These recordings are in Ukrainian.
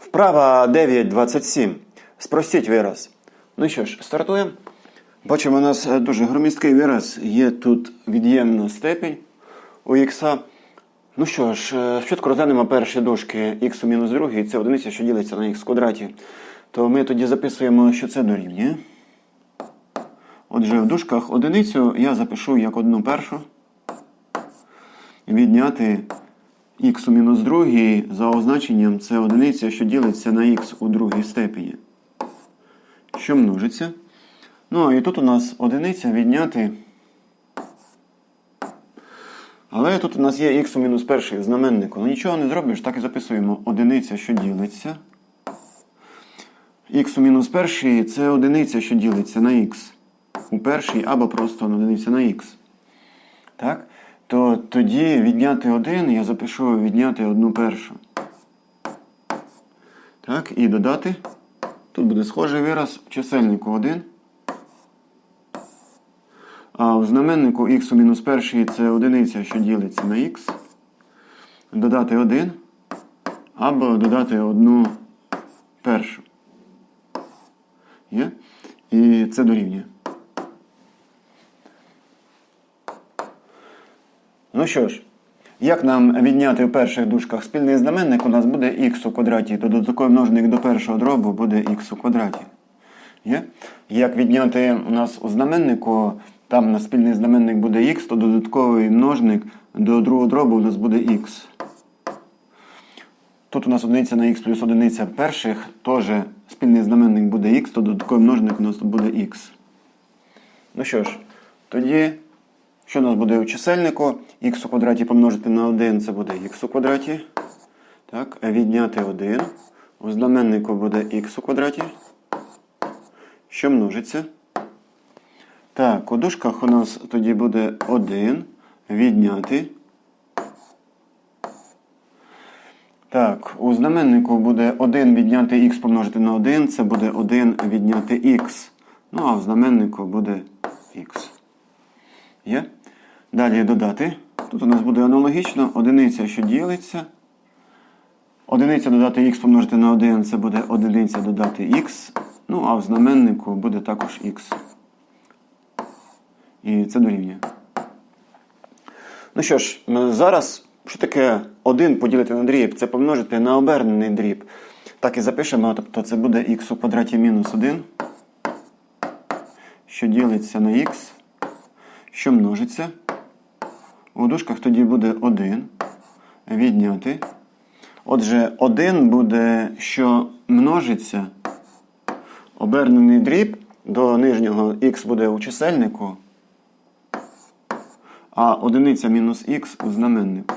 Вправа 9.27. Спростіть вираз. Ну що ж, стартуємо. Бачимо, у нас е, дуже громісткий вираз. Є тут від'ємна степінь у х. Ну що ж, е, спочатку розглянемо перші дужки х мінус другий. Це одиниця, що ділиться на х квадраті. То ми тоді записуємо, що це дорівнює. Отже, в дужках одиницю я запишу як одну першу. Відняти х у мінус другій за означенням це одиниця, що ділиться на х у другій степені. Що множиться. Ну, і тут у нас одиниця відняти. Але тут у нас є х у мінус перший в знаменнику. Ну нічого не зробиш, так і записуємо. Одиниця, що ділиться. Х у мінус перший це одиниця, що ділиться на х у першій або просто одиниця на х. Так? То тоді відняти 1 я запишу відняти одну першу. Так, і додати. Тут буде схожий вираз в чисельнику 1. А в знаменнику х у мінус перший це одиниця, що ділиться на х. Додати 1. Або додати одну першу. Є? І це дорівнює. Ну що ж, як нам відняти в перших дужках спільний знаменник, у нас буде х у квадраті, то додатковий множник до першого дробу буде х у квадраті. Є? Як відняти у нас у знаменнику, там на спільний знаменник буде х, то додатковий множник до другого дробу у нас буде х. Тут у нас одиниця на х плюс одиниця перших, теж спільний знаменник буде х, то додатковий множник у нас буде х. Ну що ж, тоді. Що у нас буде у чисельнику? х у квадраті помножити на 1 це буде х у квадраті. Так, відняти 1. У знаменнику буде х у квадраті. Що множиться? Так, у дужках у нас тоді буде 1 відняти. Так, у знаменнику буде 1 відняти х помножити на 1, це буде 1 відняти х. Ну, а в знаменнику буде х. Є? Далі додати. Тут у нас буде аналогічно одиниця, що ділиться. Одиниця додати х помножити на 1, це буде одиниця додати х. Ну, а в знаменнику буде також х. І це дорівнює. Ну що ж, зараз, що таке 1 поділити на дріб? Це помножити на обернений дріб. Так і запишемо, тобто це буде х у квадраті мінус 1, що ділиться на х, що множиться. У дужках тоді буде 1 відняти. Отже, 1 буде, що множиться. Обернений дріб до нижнього х буде у чисельнику, а одиниця мінус х у знаменнику.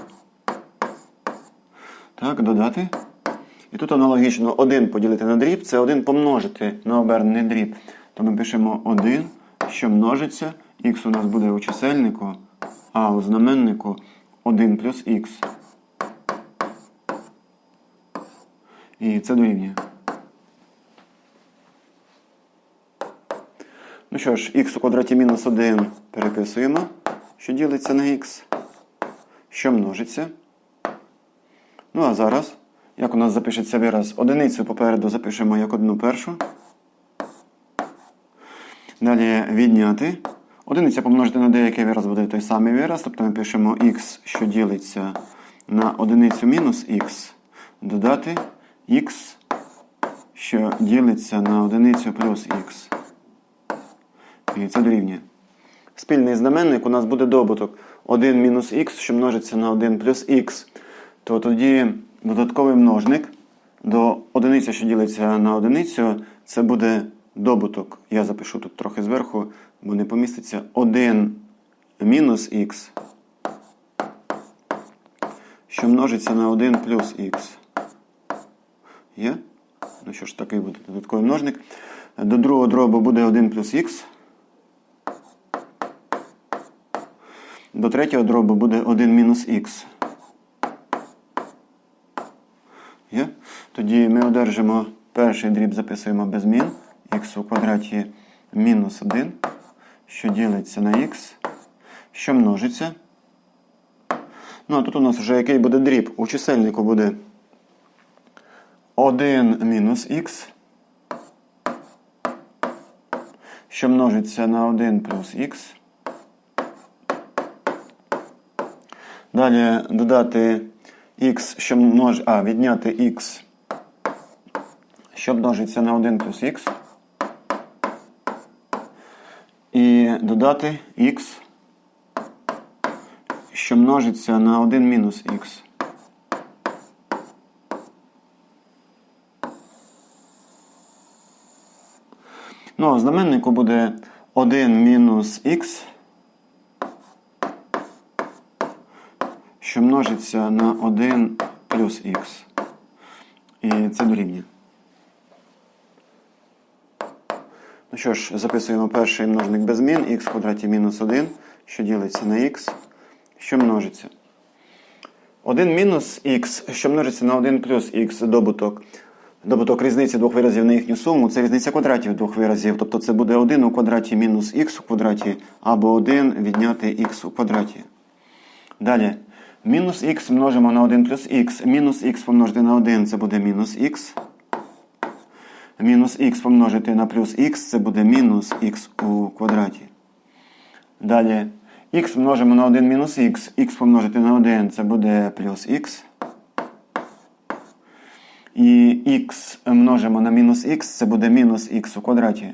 Так, додати. І тут аналогічно 1 поділити на дріб, це 1 помножити на обернений дріб. То ми пишемо 1, що множиться, х у нас буде у чисельнику а у знаменнику 1 плюс х. І це дорівнює. Ну що ж, х у квадраті мінус 1 переписуємо, що ділиться на х, що множиться. Ну, а зараз, як у нас запишеться вираз, одиницю попереду запишемо як одну першу. Далі відняти. Одиниця помножити на деякий вираз буде той самий вираз, тобто ми пишемо х, що ділиться на одиницю мінус х, додати х, що ділиться на одиницю плюс х. І це дорівнює. Спільний знаменник у нас буде добуток 1 мінус х, що множиться на 1 плюс х. То тоді додатковий множник до одиниці, що ділиться на одиницю, це буде добуток. Я запишу тут трохи зверху бо не поміститься 1 мінус х, що множиться на 1 плюс х. Є? Ну що ж, такий буде додатковий множник. До другого дробу буде 1 плюс х. До третього дробу буде 1 мінус х. Є? Тоді ми одержимо перший дріб, записуємо без змін. х у квадраті мінус 1 що ділиться на х, що множиться. Ну, а тут у нас вже який буде дріб. У чисельнику буде 1 мінус х, що множиться на 1 плюс х. Далі додати х, що множ... а, відняти х, що множиться на 1 плюс х. І додати х, що множиться на 1 мінус х. Ну, а знаменнику буде 1 мінус х, що множиться на 1 плюс х. І це дорівнює. Що ж, записуємо перший множник без змін х квадраті мінус 1, що ділиться на х, що множиться. 1 мінус х, що множиться на 1 плюс х добуток. Добуток різниці двох виразів на їхню суму це різниця квадратів двох виразів. Тобто це буде 1 у квадраті мінус х у квадраті, або 1 відняти х у квадраті. Далі. Мінус х множимо на 1 плюс х. Мінус х помножити на 1 це буде мінус х. Мінус х помножити на плюс х це буде мінус х у квадраті. Далі х множимо на 1 мінус х. х помножити на 1 це буде плюс х. І х множимо на мінус х, це буде мінус х у квадраті.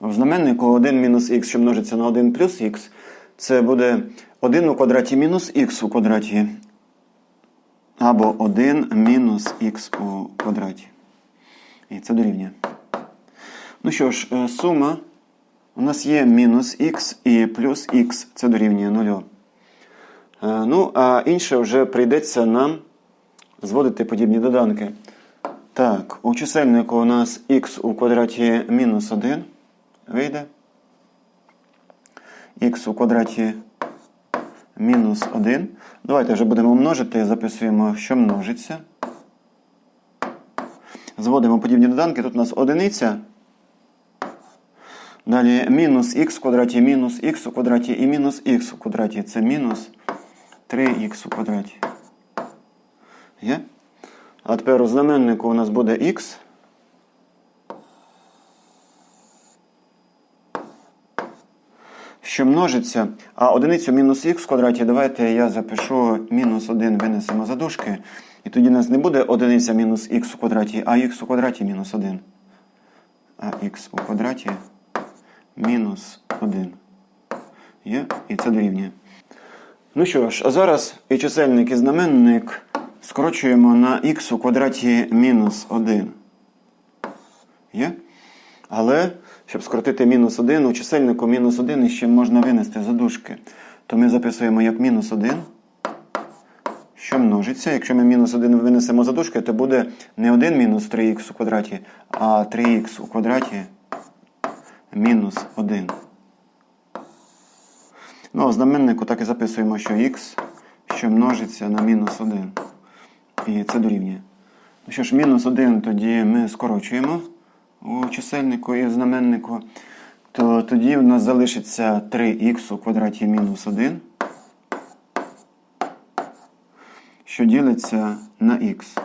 В знаменнику 1 мінус х, що множиться на 1 плюс х, це буде 1 у квадраті мінус х у квадраті. Або 1 мінус х у квадраті. І це дорівнює. Ну що ж, е, сума у нас є мінус х і плюс х, це дорівнює 0. Е, Ну, а інше вже прийдеться нам зводити подібні доданки. Так, у чисельнику у нас х у квадраті мінус 1 вийде. х у квадраті мінус 1. Давайте вже будемо множити, записуємо, що множиться. Зводимо подібні доданки. Тут у нас одиниця. Далі мінус х в квадраті, мінус х у квадраті і мінус х у квадраті. Це мінус 3х у квадраті. Є? А тепер у знаменнику у нас буде х. Що множиться, а одиницю мінус х в квадраті, давайте я запишу мінус 1 винесемо за дужки. І тоді у нас не буде одиниця мінус х у квадраті, а х у квадраті мінус 1. А х у квадраті мінус 1. Є? І це дорівнює. Ну що ж, а зараз і чисельник, і знаменник скорочуємо на х у квадраті мінус 1. Є? Але, щоб скоротити мінус 1, у чисельнику мінус 1 ще можна винести за дужки. То ми записуємо як мінус 1, що множиться. Якщо ми мінус 1 винесемо за дужки, то буде не 1 мінус 3х у квадраті, а 3х у квадраті мінус 1. Ну, а в знаменнику так і записуємо, що х, що множиться на мінус 1. І це дорівнює. Ну що ж, мінус 1 тоді ми скорочуємо у чисельнику і в знаменнику. То тоді в нас залишиться 3х у квадраті мінус 1, що ділиться на х.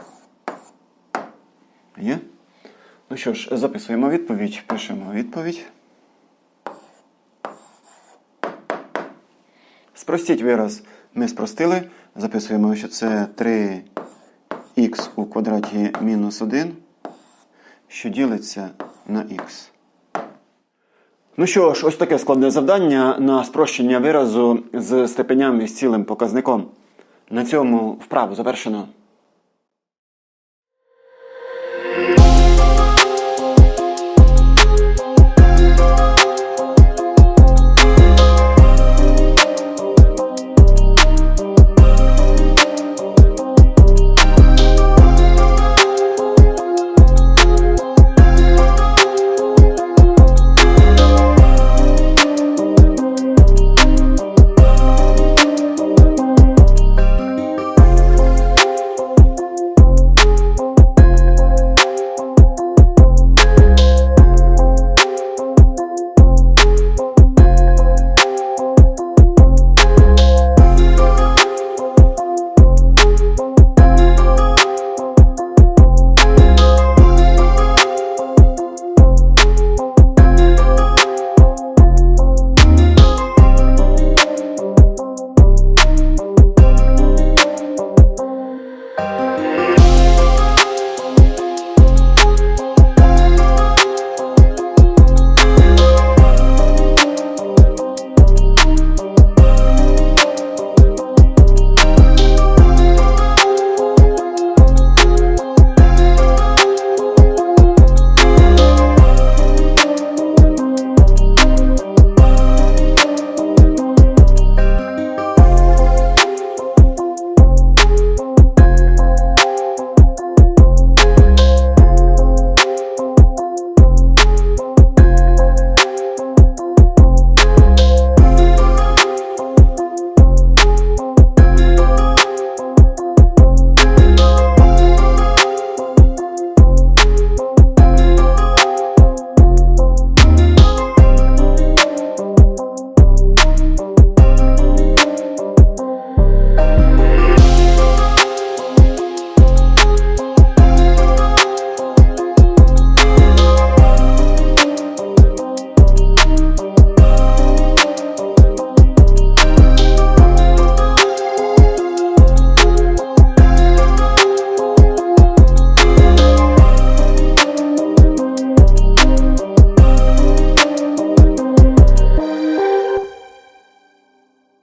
Є? Ну що ж, записуємо відповідь, пишемо відповідь. Спростіть вираз. Ми спростили. Записуємо, що це 3х у квадраті мінус 1, що ділиться на х. Ну що ж, ось таке складне завдання на спрощення виразу з степенями з цілим показником. На цьому вправу завершено.